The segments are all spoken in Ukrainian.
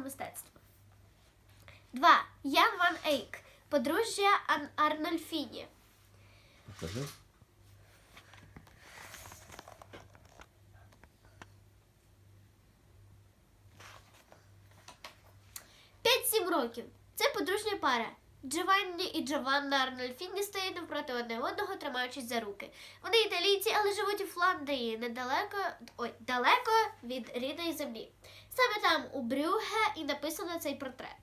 мистецтва. 2. Ян Ван Ейк. Подружжя Ан- Арнольфіні. Покажи. П'ять-сім років. Це подружня пара. Джованні і Джованна Арнольфіні стоять навпроти одне одного, тримаючись за руки. Вони італійці, але живуть у Фландрії, недалеко ой, далеко від рідної землі. Саме там, у Брюге, і написано цей портрет.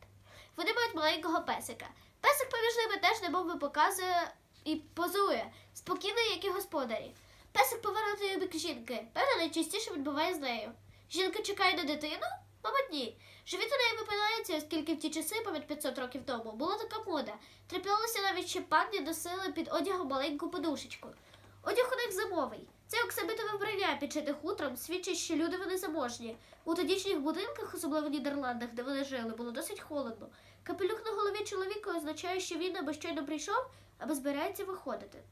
Вони мають маленького песика. Песик поміж ними теж немов би показує і позує, спокійно, як і господарі. Песик повернутий у бік жінки. Певно, найчастіше відбуває з нею. Жінка чекає на дитину? Мабуть. Живіт у неї випинається, оскільки в ті часи, понад 500 років тому, була така мода. Траплялося навіть, що панні носили під одягом маленьку подушечку. Одяг у них зимовий. Це оксамитове вбрання, підшите хутром, свідчить, що люди вони заможні. У тодішніх будинках, особливо в Нідерландах, де вони жили, було досить холодно. Капелюх на голові чоловіка означає, що він або щойно прийшов, або збирається виходити.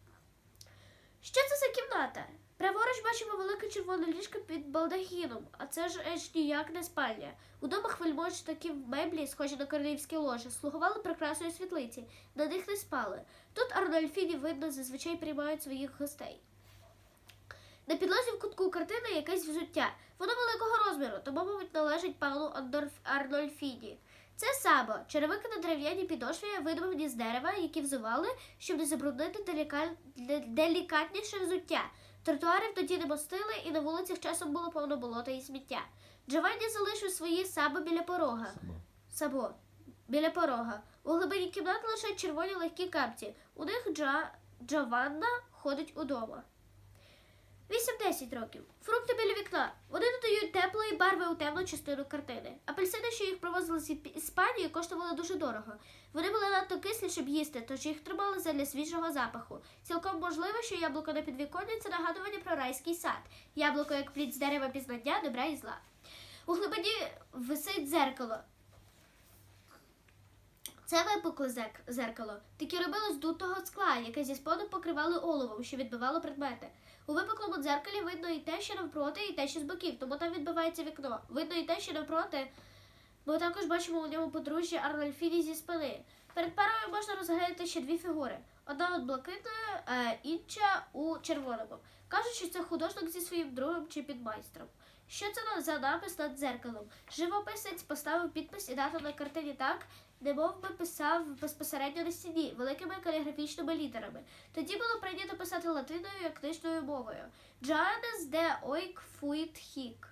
Що це за кімната? Праворуч бачимо велике червоне ліжко під балдахіном, а це ж аж ніяк не спальня. У домах вельмож такі меблі, схожі на королівські ложі, слугували прикрасою світлиці, на них не спали. Тут Арнольфіні, видно, зазвичай приймають своїх гостей. На підлозі в кутку картини якесь взуття. Воно великого розміру, тому, мабуть, належить пану. Арнольфіні. Це сабо, черевики на дерев'яній підошві, видобані з дерева, які взували, щоб не забруднити деліка... делікатніше взуття. Тротуарів тоді не мостили, і на вулицях часом було повно болота і сміття. Джованні залишив свої сабо біля порога. Сабо. Біля порога. У глибині кімнати лише червоні легкі капці. У них Джа... Джованна ходить удома. 8-10 років. Фрукти біля вікна. Вони додають теплої барви у темну частину картини. Апельсини, що їх привозили з Іспанії, коштували дуже дорого. Вони були надто кислі, щоб їсти, тож їх тримали задля свіжого запаху. Цілком можливо, що яблуко на підвіконні це нагадування про райський сад. Яблуко як плід з дерева пізнання, добра і зла. У глибині висить дзеркало. Це випукле зеркало. Таке робили з дутого скла, яке зі споду покривали оловом, що відбивало предмети. У випуклому дзеркалі видно і те, що навпроти, і те, що з боків, тому там відбивається вікно. Видно і те, що навпроти. Ми також бачимо у ньому подружжя Арнольфіні зі спини. Перед парою можна розглядати ще дві фігури: одна от блакитною, е, інша у червоному. Кажуть, що це художник зі своїм другом чи підмайстром. Що це за напис над дзеркалом? Живописець поставив підпис і дату на картині так, немов би писав безпосередньо на стіні великими каліграфічними літерами. Тоді було прийнято писати латиною як книжною мовою. Джоаннес де Ойк Фуїт Хік.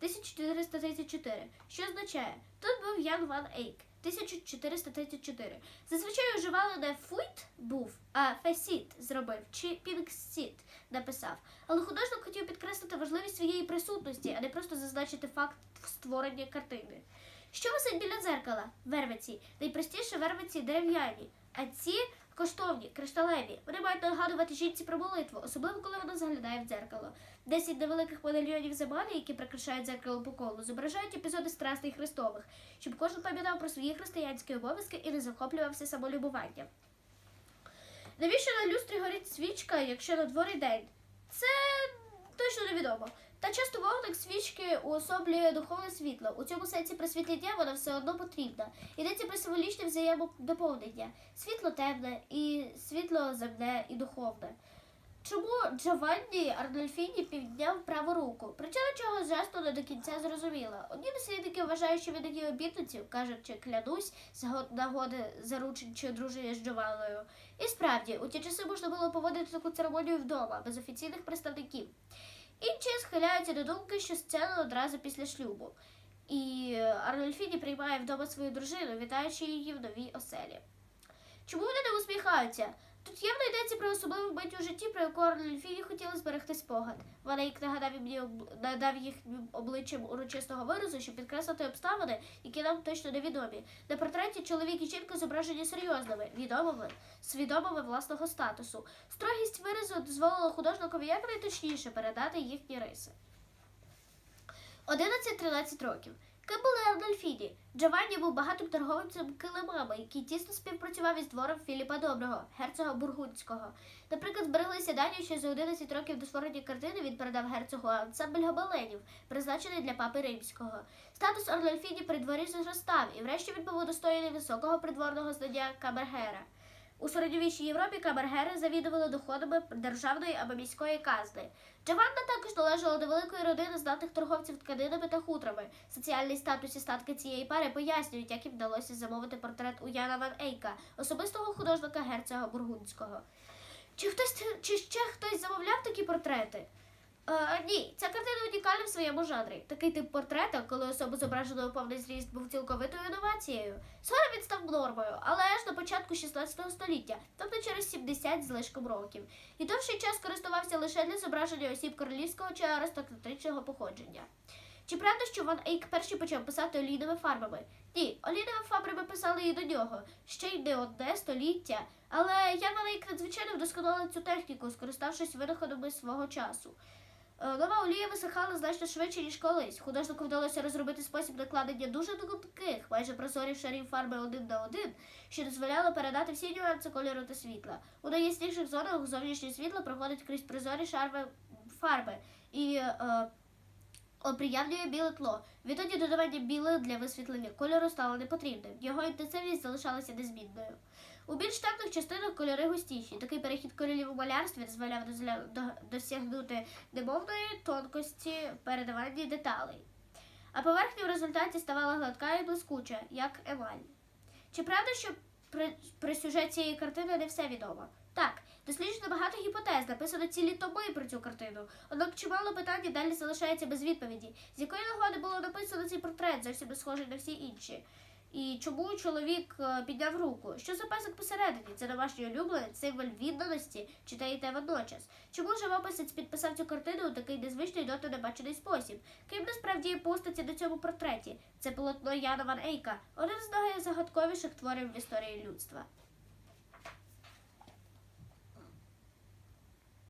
1434, що означає, тут був Ян Ван Ейк, 1434. Зазвичай уживали не фуйт був, а фесіт зробив, чи пінксіт написав. Але художник хотів підкреслити важливість своєї присутності, а не просто зазначити факт створення картини. Що висить біля дзеркала? Вервиці. Найпростіше вервиці дерев'яні, а ці коштовні, кришталеві. Вони мають нагадувати жінці про молитву, особливо коли вона заглядає в дзеркало. Десять невеликих медальйонів з які прикрашають дзеркало по колу, зображають епізоди страстей Христових, щоб кожен пам'ятав про свої християнські обов'язки і не захоплювався самолюбуванням. Навіщо на люстрі горить свічка, якщо на дворі день? Це точно невідомо. Та часто вогник свічки уособлює духовне світло. У цьому сенсі просвітлення вона все одно потрібна. Йдеться про символічне взаємодоповнення. Світло темне, і світло земне і духовне. Чому Джованні Арнольфіні підняв праву руку? Причина чого жесту не до кінця зрозуміла. Одні дослідники вважають, що він такі обітниці, кажучи, клянусь з нагоди заручень чи одруження з Джованною. І справді, у ті часи можна було поводити таку церемонію вдома, без офіційних представників. Інші схиляються до думки, що сцена одразу після шлюбу. І Арнольфіні приймає вдома свою дружину, вітаючи її в новій оселі. Чому вони не усміхаються? Тут явно йдеться про особливу мить у житті, про яку Арнольфіні хотіла зберегти спогад. Вона їх нагадав їм об- надав їхнім обличчям урочистого виразу, щоб підкреслити обставини, які нам точно невідомі. На портреті чоловік і жінка зображені серйозними, відомими, свідомими власного статусу. Строгість виразу дозволила художникові якнайточніше передати їхні риси. 11-13 років. Ким були Ардольфіні? Джованні був багатим торговцем килимами, який тісно співпрацював із двором Філіпа Доброго, герцога Бургундського. Наприклад, збереглися дані, що за 11 років до створення картини він передав герцогу ансамбль гобеленів, призначений для папи римського. Статус Ардольфіні при дворі зростав, і врешті він був удостоєний високого придворного звання камергера. У середньовічній Європі камергери завідували доходами державної або міської казни. Джованна також належала до великої родини знатих торговців тканинами та хутрами. Соціальний статус і статки цієї пари пояснюють, як їм вдалося замовити портрет у Яна Ван Ейка, особистого художника герцога Бургундського. Чи хтось чи ще хтось замовляв такі портрети? Е, ні, ця картина унікальна в своєму жанрі. Такий тип портрета, коли особа зображена у повний зріст, був цілковитою інновацією. Згодом він став нормою, але аж на початку 16 століття, тобто через 70 з лишком років. І довший час користувався лише для зображення осіб королівського чи аристократичного походження. Чи правда, що Ван Ейк перший почав писати олійними фарбами? Ні, олійними фарбами писали і до нього, ще й не одне століття. Але Ян Ван Ейк надзвичайно вдосконалив цю техніку, скориставшись винаходами свого часу. Е, Нова олія висихала значно швидше, ніж колись. Художнику вдалося розробити спосіб накладення дуже тонких, майже прозорих шарів фарби один на один, що дозволяло передати всі нюанси кольору та світла. У найясніших зонах зовнішнє світло проходить крізь прозорі шарви фарби і е, оприявнює біле тло. Відтоді додавання білих для висвітлення кольору стало непотрібним. Його інтенсивність залишалася незмінною. У більш темних частинах кольори густіші. Такий перехід кольорів у малярстві дозволяв досягнути немовної тонкості передавання деталей. А поверхня в результаті ставала гладка і блискуча, як емаль. Чи правда, що при, при сюжеті цієї картини не все відомо? Так, досліджено багато гіпотез, написано цілі томи про цю картину. Однак чимало питань далі залишається без відповіді. З якої нагоди було написано цей портрет, зовсім не схожий на всі інші. І чому чоловік е, підняв руку? Що за песик посередині? Це домашній улюбленець, символ відданості, читаєте водночас. Чому живописець підписав цю картину у такий незвичний доти небачений спосіб? Ким насправді є постаті на цьому портреті? Це полотно Яна Ван Ейка, один з найзагадковіших творів в історії людства.